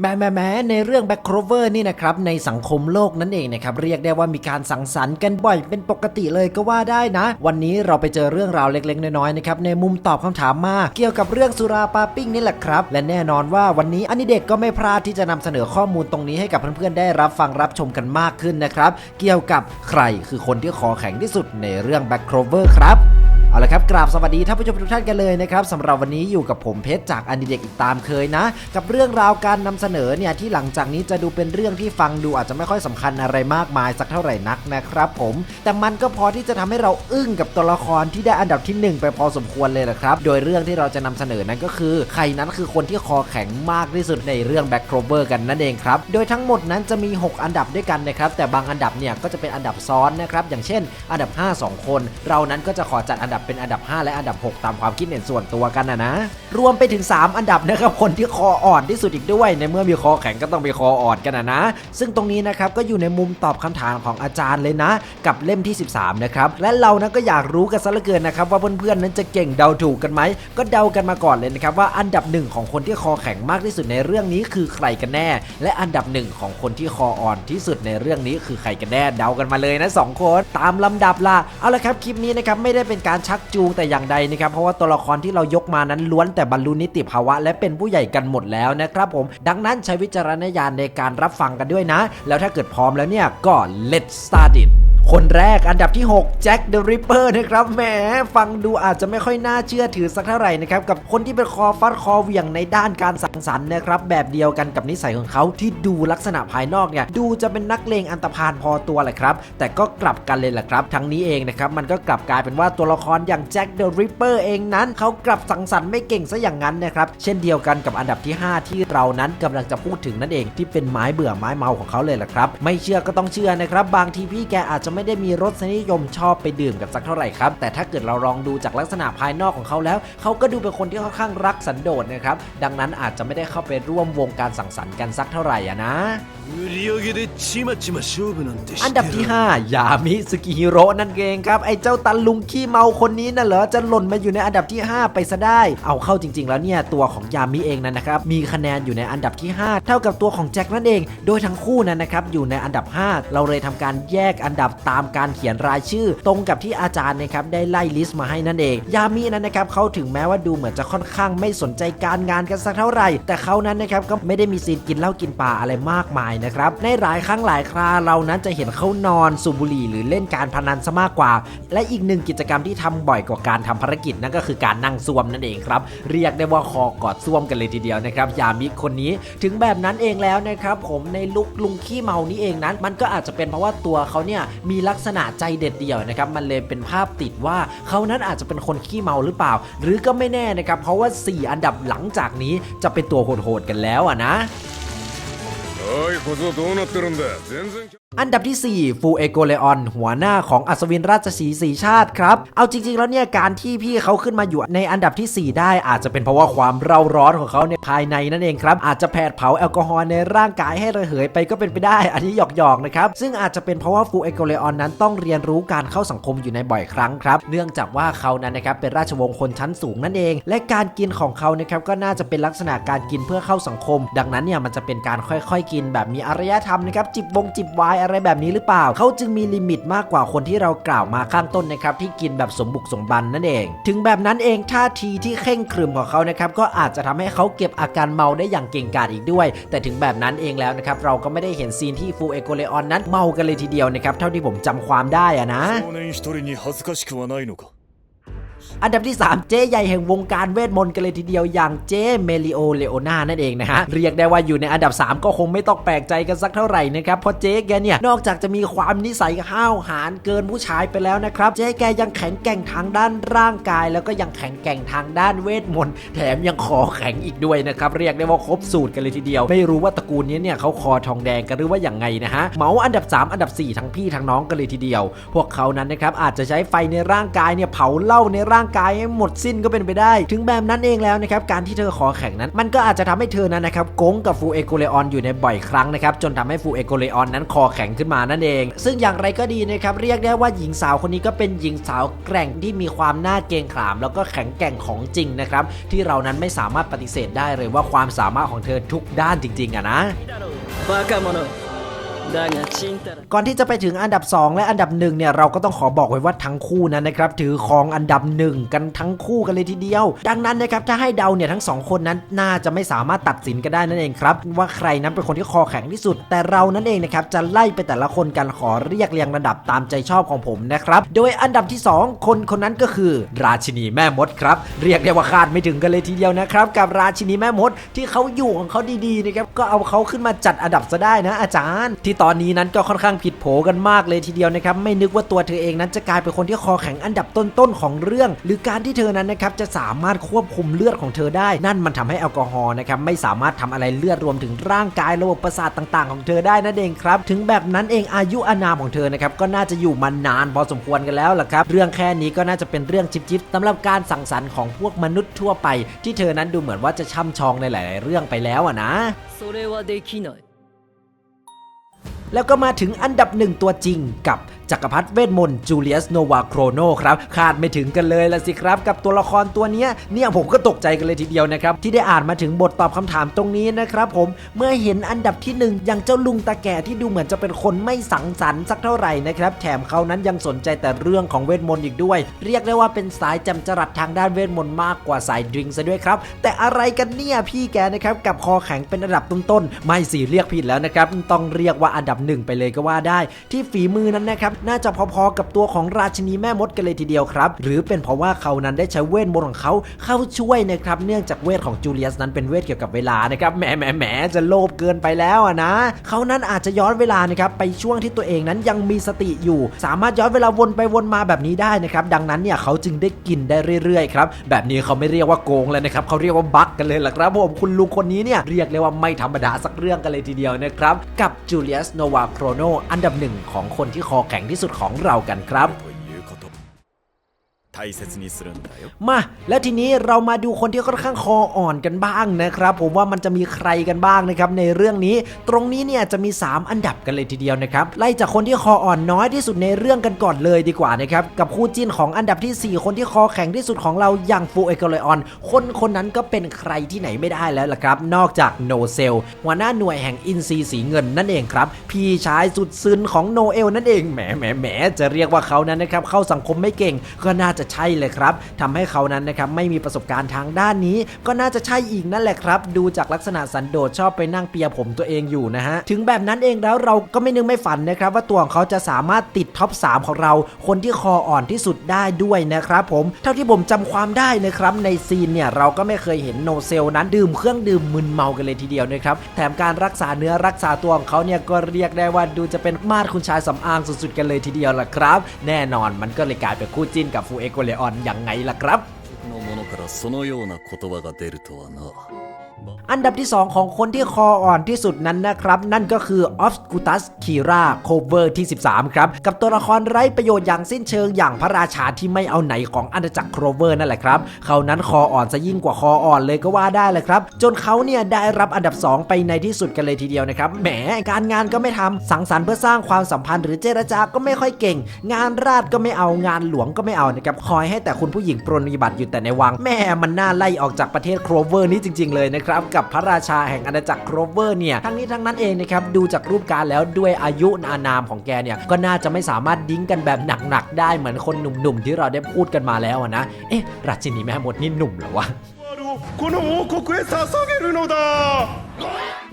แม้แม้แม้ในเรื่องแบ็คโครเวอร์นี่นะครับในสังคมโลกนั่นเองนะครับเรียกได้ว่ามีการสังสรรค์กันบ่อยเป็นปกติเลยก็ว่าได้นะ วันนี้เราไปเจอเรื่องราวเล็กๆ น้อยๆนะครับในมุมตอบคำถามมาเกี่ยวกับเรื่องสุราปาปิ้งนี่แหละครับ และแน่นอนว่าวันนี้อันนี้เด็กก็ไม่พลาดที่จะนำเสนอข้อมูลตรงนี้ให้กับเพื่อนๆได้รับฟังรับชมกันมากขึ้นนะครับ เกี่ยวกับใครคือคนที่คอแข็งที่สุดในเรื่องแบ็คโครเวอร์ครับ เอาละครับกราบสวัสดีท่านผู้ชมทุกท่านกันเลยนะครับสำหรับวันนี้อยู่กับผมเพชรจากอันดีเด็กอีกตามเคยนะ กับเรื่องราวการนำเสนอเนี่ยที่หลังจากนี้จะดูเป็นเรื่องที่ฟังดูอาจจะไม่ค่อยสำคัญอะไรมากมายสักเท่าไหร่นักนะครับผม แต่มันก็พอที่จะทำให้เราอึ้งกับตัวละครที่ได้อันดับที่ 1 ไปพอสมควรเลยแหละครับ โดยเรื่องที่เราจะนำเสนอนั้นก็คือ ใครนั้นคือคนที่คอแข็งมากที่สุดในเรื่องแบ็คโครเวอร์กันนั่นเองครับโดยทั้งหมดนั้นจะมี 6 อันดับด้วยกันนะครับแต่บางอันดับเนี่ยก็จะเป็นอันดับซ้อนนะครับอย่างเช่น อันดับ 5 2 คน เรานั้นก็จะขอจัดอันดับเป็นอันดับ 5 และอันดับ 6 ตามความคิดเห็นส่วนตัวกันนะนะ รวมไปถึง 3 อันดับนะครับคนที่คออ่อนที่สุดอีกด้วย ในเมื่อมีคอแข็งก็ต้องมีคออ่อนกันนะนะ ซึ่งตรงนี้นะครับก็อยู่ในมุมตอบคำถามของอาจารย์เลยนะ กับเล่มที่ 13 นะครับและเรานะก็อยากรู้กันซะเหลือเกินนะครับว่าเพื่อนๆนั้นจะเก่งเดาถูกกันไหมก็เดากันมาก่อนเลยนะครับว่าอันดับหนึ่งของคนที่คอแข็งมากที่สุดในเรื่องนี้คือใครกันแน่ และอันดับหนึ่งของคนที่คออ่อนที่สุดในเรื่องนี้คือใครกันแน่เดากันมาเลยนะสองคน ตามลำดับล่ะเอาละครับคลิปนี้นะครับไม่ได้เป็นการชักจูงแต่อย่างใดนะครับเพราะว่าตัวละครที่เรายกมานั้นล้วนแต่บรรลุนิติภาวะ และเป็นผู้ใหญ่กันหมดแล้วนะครับผมดังนั้นใช้วิจารณญาณในการรับฟังกันด้วยนะ แล้วถ้าเกิดพร้อมแล้วเนี่ยก็ let's start it คนแรกอันดับที่ 6 แจ็คเดอะริปเปอร์นะครับแหมฟังดูอาจจะไม่ค่อยน่าเชื่อถือสักเท่าไหร่นะครับ กับคนที่เป็นคอฟัดคอเหวี่ยงในด้านการสังสรรค์นะครับ แบบเดียวกันกับนิสัยของเขาที่ดูลักษณะภายนอกเนี่ย ดูจะเป็นนักเลงอันตพาลพอตัวแหละครับ แต่ก็กลับกันเลยแหละครับ ทั้งนี้เองนะครับ มันก็กลับกลายเป็นว่าตัวละครอย่างแจ็คเดอะริปเปอร์เองนั้น เขากลับสังสรรค์ไม่เก่งซะอย่างนั้นนะครับเช่นเดียวกันกับอันดับที่ 5 ที่เรานั้นกำลังจะพูดถึงนั่นเองที่เป็นไม้เบื่อไม้เมาของเขาเลยแหละครับไม่เชื่อก็ต้องเชื่อนะครับบางทีพี่แกอาจจะไม่ได้มีรสนิยมชอบไปดื่มกันสักเท่าไหร่ครับ แต่ถ้าเกิดเราลองดูจากลักษณะภายนอกของเขาแล้ว เขาก็ดูเป็นคนที่ค่อนข้างรักสันโดษนะครับ ดังนั้นอาจจะไม่ได้เข้าไปร่วมวงการสังสรรค์กันสักเท่าไหร่ะนะ อันดับที่ 5 ยามิสกิฮิโร่นั่นเองครับ ไอ้เจ้าตันลุงขี้เมาคนนี้น่ะเหรอ จะหล่นมาอยู่ในอันดับที่ 5 ไปซะได้ เอาเข้าจริง ๆ แล้วเนี่ยตัวของยามิเองนั่นนะครับ มีคะแนนอยู่ในอันดับที่ 5 เท่ากับตัวของแจ็คนั่นเอง โดยทั้งคู่นั้นนะครับอยู่ในอันดับ 5 เราเลยทำการแยกอันดับตามการเขียนรายชื่อ ตรงกับที่อาจารย์นะครับได้ไล่ลิสต์มาให้นั่นเอง ยามินั้นนะครับเขาถึงแม้ว่าดูเหมือนจะค่อนข้างไม่สนใจการงานกันสักเท่าไหร่ แต่เขานั้นนะครับก็ไม่ได้มีซีนกินเหล้ากินปลาอะไรมากมายนะครับในหลายครั้งหลายคราเรานั้นจะเห็นเขานอนสูบบุหรี่หรือเล่นการพนันซะมากกว่า และอีกหนึ่งกิจกรรมที่ทำบ่อยกว่าการทำภารกิจนั่นก็คือการนั่งซ่วมนั่นเองครับเรียกได้ว่าคอกอดซ่วมกันเลยทีเดียวนะครับยามิคนนี้ถึงแบบนั้นเองแล้วนะครับผมในลุกลุงขี้เมานี้เองนั้น มันก็อาจจะเป็นเพราะว่าตัวเขาเนี่ยมีลักษณะใจเด็ดเดี่ยวนะครับมันเลยเป็นภาพติดว่าเขานั้นอาจจะเป็นคนขี้เมาหรือเปล่า หรือก็ไม่แน่นะครับเพราะว่า 4 อันดับหลังจากนี้จะเป็นตัวโหดๆกันแล้วอะนะ おい小僧どうなってるんだ全然 อันดับที่ 4 ฟูเอโกเลออนหัวหน้าของอัศวินราชสีห์สีชาติครับ เอาจริง ๆ แล้วเนี่ย การที่พี่เขาขึ้นมาอยู่ในอันดับที่ 4 ได้อาจจะเป็นเพราะว่าความเร่าร้อนของเขาในภายในนั่นเองครับ อาจจะแผดเผาแอลกอฮอล์ในร่างกายให้ระเหยไปก็เป็นไปได้ อันนี้หยอก ๆ นะครับ ซึ่งอาจจะเป็นเพราะว่าฟูเอโกเลออนนั้นต้องเรียนรู้การเข้าสังคมอยู่ในบ่อยครั้งครับ เนื่องจากว่าเขานั้นนะครับเป็นราชวงศ์คนชั้นสูงนั่นเอง และการกินของเขานะครับก็น่าจะเป็นลักษณะการกินเพื่อเข้าสังคม ดังนั้นเนี่ยมันจะเป็นการค่อยๆ กิน ิินแบบมีอารยธรรมนะครับจิบวงจิบไวน์อะไรแบบนี้หรือเปล่า เขาจึงมีลิมิตมากกว่าคนที่เรากล่าวมาข้างต้นนะครับที่กินแบบสมบุกสมบันนั่นเอง ถึงแบบนั้นเองท่าทีที่เข่งครึมของเขานะครับก็อาจจะทำให้เขาเก็บอาการเมาได้อย่างเก่งกาจอีกด้วย แต่ถึงแบบนั้นเองแล้วนะครับเราก็ไม่ได้เห็นซีนที่ฟูเอโกเลออนนั้นเมากันเลยทีเดียวนะครับเท่าที่ผมจำความได้อะนะ อันดับที่ 3 เจ๊ใหญ่แห่งวงการเวทมนต์กันเลยทีเดียวอย่างเจ๊เมลิโอเลโอนานั่นเองนะฮะ เรียกได้ว่าอยู่ในอันดับ 3 ก็คงไม่ต้องแปลกใจกันสักเท่าไหร่นะครับ เพราะเจ๊แกเนี่ย นอกจากจะมีความนิสัยห้าวหาญเกินผู้ชายไปแล้วนะครับ เจ๊แกยังแข็งแกร่งทางด้านร่างกาย แล้วก็ยังแข็งแกร่งทางด้านเวทมนต์แถมยังคอแข็งอีกด้วยนะครับเรียกได้ว่าครบสูตรกันเลยทีเดียว ไม่รู้ว่าตระกูลนี้เนี่ยเขาคอทองแดงกันหรือว่าอย่างไงนะฮะเหมาอันดับ 3 อันดับ 4 ทั้งพี่ทั้งน้องกันเลยทีเดียว พวกเขานั้นนะครับอาจจะใช้ไฟในร่างกายเนี่ยเผาเหล้าในร่างางกายให้หมดสิ้นก็เป็นไปได้ ถึงแบบนั้นเองแล้วนะครับการที่เธอขอแข่งนั้น มันก็อาจจะทำให้เธอนั้นนะครับโกงกับฟูเอโกเลออนอยู่ในบ่อยครั้งนะครับจนทำให้ฟูเอโกเลออนนั้นคอแข็งขึ้นมานั่นเอง ซึ่งอย่างไรก็ดีนะครับเรียกได้ว่าหญิงสาวคนนี้ก็เป็นหญิงสาวแกร่งที่มีความน่าเกรงขาม แล้วก็แข็งแกร่งของจริงนะครับที่เรานั้นไม่สามารถปฏิเสธได้เลยว่าความสามารถของเธอทุกด้านจริงๆอะนะ ก่อนที่จะไปถึงอันดับ 2 และอันดับหนึ่งเนี่ยเราก็ต้องขอบอกไว้ว่าทั้งคู่นั้นนะครับถือของอันดับหนึ่งกันทั้งคู่กันเลยทีเดียว ดังนั้นนะครับถ้าให้เดาเนี่ยทั้งสองคนนั้นน่าจะไม่สามารถตัดสินกันได้นั่นเองครับว่าใครนั้นเป็นคนที่คอแข็งที่สุด แต่เรานั่นเองนะครับจะไล่ไปแต่ละคนกันขอเรียกเรียงระดับตามใจชอบของผมนะครับโดยอันดับที่ 2 คนคนนั้นก็คือ ราชินีแม่มดครับเรียกได้ว่าคาดไม่ถึงกันเลยทีเดียวนะครับกับราชินีแม่มดที่เขาอยู่ของเขาดีๆนะครับก็เอาเขาขึ้นมาจัดอันดับซะได้นะอาจารย์ที่ตอนนี้นั้นก็ค่อนข้างผิดโผกันมากเลยทีเดียวนะครับไม่นึกว่าตัวเธอเองนั้นจะกลายเป็นคนที่คอแข็งอันดับต้นๆของเรื่อง หรือการที่เธอนั้นนะครับจะสามารถควบคุมเลือดของเธอได้ นั่นมันทำให้แอลกอฮอล์นะครับไม่สามารถทำอะไรเลือดรวมถึงร่างกายระบบประสาทต่างๆ ของเธอได้นั่นเองครับถึงแบบนั้นเองอายุอานามของเธอนะครับก็น่าจะอยู่มานานพอสมควรกันแล้วล่ะครับเรื่องแค่นี้ก็น่าจะเป็นเรื่องจิบๆสำหรับการสั่งสรรค์ของพวกมนุษย์ทั่วไป ที่เธอนั้นดูเหมือนว่าจะช่ำชองในหลาย ๆ เรื่องไปแล้วอะนะ それはできない แล้วก็มาถึงอันดับหนึ่งตัวจริงกับ จักรพรรดิเวทมนต์จูเลียสโนวาโครโนครับคาดไม่ถึงกันเลยละสิครับ กับตัวละครตัวนี้เนี่ยผมก็ตกใจกันเลยทีเดียวนะครับ ที่ได้อ่านมาถึงบทตอบคำถามตรงนี้นะครับผมเมื่อเห็นอันดับที่หนึ่งอย่างเจ้าลุงตาแก่ที่ดูเหมือนจะเป็นคนไม่สังสรรค์สักเท่าไหร่นะครับ แถมเขานั้นยังสนใจแต่เรื่องของเวทมนต์อีกด้วย เรียกได้ว่าเป็นสายจำจรัดทางด้านเวทมนต์มากกว่าสายดริงก์ซะด้วยครับแต่อะไรกันเนี่ยพี่แกนะครับกับคอแข็งเป็นอันดับต้นๆไม่สิเรียกผิดแล้วนะครับต้องเรียกว่าอันดับหนึ่งไปเลยก็ว่าได้ ที่ฝีมือนั้นนะครับน่าจะพอๆกับตัวของราชินีแม่มดกันเลยทีเดียวครับ หรือเป็นเพราะว่าเขานั้นได้ใช้เวทมนต์ของเขาเข้าช่วยนะครับเนื่องจากเวทของจูเลียสนั้นเป็นเวทเกี่ยวกับเวลานะครับแหมแหมแหมจะโลภเกินไปแล้วอะนะเขานั้นอาจจะย้อนเวลานะครับไปช่วงที่ตัวเองนั้นยังมีสติอยู่ สามารถย้อนเวลาวนไปวนมาแบบนี้ได้นะครับดังนั้นเนี่ยเขาจึงได้กินได้เรื่อยๆครับแบบนี้เขาไม่เรียกว่าโกงเลยนะครับเขาเรียกว่าบั๊กกันเลยล่ะครับผมคุณลุงคนนี้เนี่ยเรียกเลยว่าไม่ธรรมดาสักเรื่องกันเลยทีเดียวนะครับกับจูเลียสโนวาโครโนอันดับหนึ่งของคนที่คอแข็งที่สุดของเรากันครับ 大切にするんだよ มาแล้วทีนี้เรามาดูคนที่ค่อนข้างคออ่อนกันบ้างนะครับ ผมว่ามันจะมีใครกันบ้างนะครับในเรื่องนี้ ตรงนี้เนี่ยจะมี 3 อันดับกันเลยทีเดียวนะครับไล่จากคนที่คออ่อนน้อยที่สุดในเรื่องกันก่อนเลยดีกว่านะครับกับคู่จิ้นของอันดับทีสี่ 4 คนที่คอแข็งที่สุดของเราอย่างฟูเอเกเลออนคนคนนั้นก็เป็นใครที่ไหนไม่ได้แล้วล่ะครับ นอกจากโนเซลหัวหน้าหน่วยแห่งอินซีสีเงินนั่นเองครับพี่ชายสุดซึนของโนเอลนั่นเองแหมแหมแหมจะเรียกว่าเขานั้นนะครับเข้าสังคมไม่เก่งก็น่าจะ ใช่เลยครับทำให้เขานั้นนะครับไม่มีประสบการณ์ทางด้านนี้ ก็น่าจะใช่อีกนั่นแหละครับ ดูจากลักษณะสันโดษชอบไปนั่งเปียผมตัวเองอยู่นะฮะถึงแบบนั้นเองแล้วเราก็ไม่นึกไม่ฝันนะครับ ว่าตัวของเขาจะสามารถติดท็อป 3 ของเรา คนที่คออ่อนที่สุดได้ด้วยนะครับผมเท่าที่ผมจำความได้นะครับในซีนเนี่ยเราก็ไม่เคยเห็นโนเซลนั้นดื่มเครื่องดื่มมึนเมากันเลยทีเดียวนะครับแถมการรักษาเนื้อรักษาตัวของเขาเนี่ยก็เรียกได้ว่าดูจะเป็นมาดคุณชายสำอางสุดๆกันเลยทีเดียวล่ะครับ แน่นอนมันก็เลยกลายเป็นคู่จิ้นกับฟูเอโเลออนอย่างไงล่ะครับ のものからそのような言葉が出るとはな อันดับที่ 2 ของคนที่คออ่อนที่สุดนั้นนะครับ นั่นก็คือ o f s c u t u s Kira Cover ที่ 13 ครับ กับตัวละครไร้ประโยชน์อย่างสิ้นเชิงอย่างพระราชาที่ไม่เอาไหนของอาณาจักรโครเวอร์นั่นแหละครับ เขานั้นคออ่อนซะยิ่งกว่าคออ่อนเลยก็ว่าได้เลยครับ จนเขาเนี่ยได้รับอันดับ 2 ไปในที่สุดกันเลยทีเดียวนะครับ แหมการงานก็ไม่ทำสังสรรค์เพื่อสร้างความสัมพันธ์หรือเจรจาก็ไม่ค่อยเก่ง งานราชก็ไม่เอางานหลวงก็ไม่เอานะครับคอยให้แต่คุณผู้หญิงปรนนิบัติอยู่แต่ในวังแม่มันน่าไล่ออกจากประเทศโครเวอร์นี้จริง ๆเลยนะครกับพระราชาแห่งอาณาจักรโครเวอร์เนี่ยทั้งนี้ทั้งนั้นเองนะครับดูจากรูปการณ์แล้วด้วยอายุอานามของแกเนี่ยก็น่าจะไม่สามารถดิ้งกันแบบหนักๆได้เหมือนคนหนุ่มๆที่เราได้พูดกันมาแล้วอะนะเอ๊ะราชินีแม่มดนี่หนุ่มเหรอวะ この王国へ捧げるのだ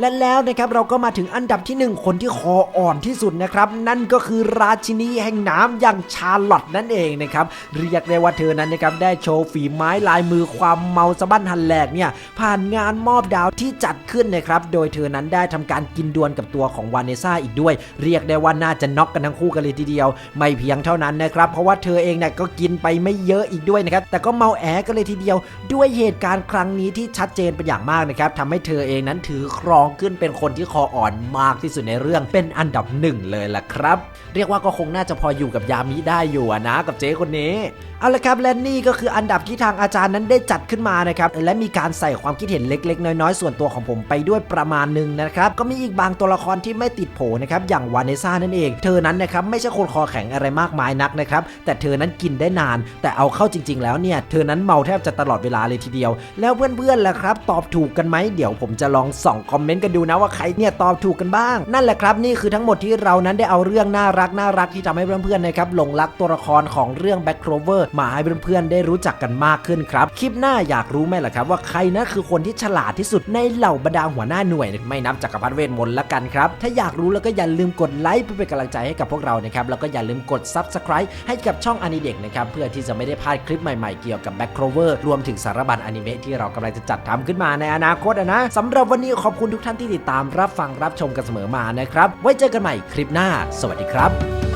และแล้วนะครับเราก็มาถึงอันดับที่หนึ่งคนที่คออ่อนที่สุดนะครับ นั่นก็คือราชินีแห่งน้ำอย่างชาร์ลอตนั่นเองนะครับเรียกได้ว่าเธอนั้นนะครับได้โชว์ฝีไม้ลายมือความเมาสะบั้นหันแหลกเนี่ยผ่านงานมอบดาวที่จัดขึ้นนะครับโดยเธอนั้นได้ทำการกินดวลกับตัวของวานเนซ่าอีกด้วย เรียกได้ว่าน่าจะน็อกกันทั้งคู่กันเลยทีเดียว ไม่เพียงเท่านั้นนะครับเพราะว่าเธอเองเนี่ยก็กินไปไม่เยอะอีกด้วยนะครับแต่ก็เมาแอกันเลยทีเดียว ด้วยเหตุการณ์ครั้งนี้ที่ชัดเจนเป็นอย่างมากนะครับทำให้เธอเองนั้นถือถือครองขึ้นเป็นคนที่คออ่อนมากที่สุดในเรื่องเป็นอันดับหนึ่งเลยล่ะครับ เรียกว่าก็คงน่าจะพออยู่กับยามิได้อยู่นะกับเจ๊คนนี้เอาละครับและนี่ก็คืออันดับที่ทางอาจารย์นั้นได้จัดขึ้นมานะครับและมีการใส่ความคิดเห็นเล็ก ๆ น้อยๆส่วนตัวของผมไปด้วยประมาณหนึ่งนะครับก็มีอีกบางตัวละครที่ไม่ติดโผนะครับอย่างวานเนซ่านั่นเอง เธอนั้นนะครับไม่ใช่คนคอแข็งอะไรมากมายนักนะครับแต่เธอนั้นกินได้นาน แต่เอาเข้าจริง ๆ แล้วเนี่ยเธอนั้นเมาแทบจะตลอดเวลาเลยทีเดียว แล้วเพื่อนๆล่ะครับ ตอบถูกกันไหมเดี๋ยวผมจะลองส่องคอมเมนต์กันดูนะว่าใครเนี่ยตอบถูกกันบ้าง นั่นแหละครับนี่คือทั้งหมดที่เรานั้นได้เอาเรื่องน่ารักน่ารักที่ทำให้เพื่อนๆนะครับหลงรักตัวละครของเรื่อง Back Clover มาให้เพื่อนๆได้รู้จักกันมากขึ้นครับ คลิปหน้าอยากรู้ไหมล่ะครับ ว่าใครนะคือคนที่ฉลาดที่สุดในเหล่าบรรดาหัวหน้าหน่วย ไม่นับจักรพรรดิเวทมนต์ละกันครับ ถ้าอยากรู้แล้วก็อย่าลืมกดไลค์เพื่อเป็นกำลังใจให้กับพวกเรานะครับแล้วก็อย่าลืมกด Subscribe ให้กับช่องอนิเด็กนะครับเพื่อที่จะไม่ได้พลาดคลิปใหม่ๆเกี่ยวกับ Back Clover รวมถึงสารบัญอนิเมะที่เรากำลังจะจัดทำขึ้นมาในอนาคตนะสำหรับวันนี้ขอบคุณทุกท่านที่ติดตามรับฟังรับชมกันเสมอมานะครับ ไว้เจอกันใหม่คลิปหน้า สวัสดีครับ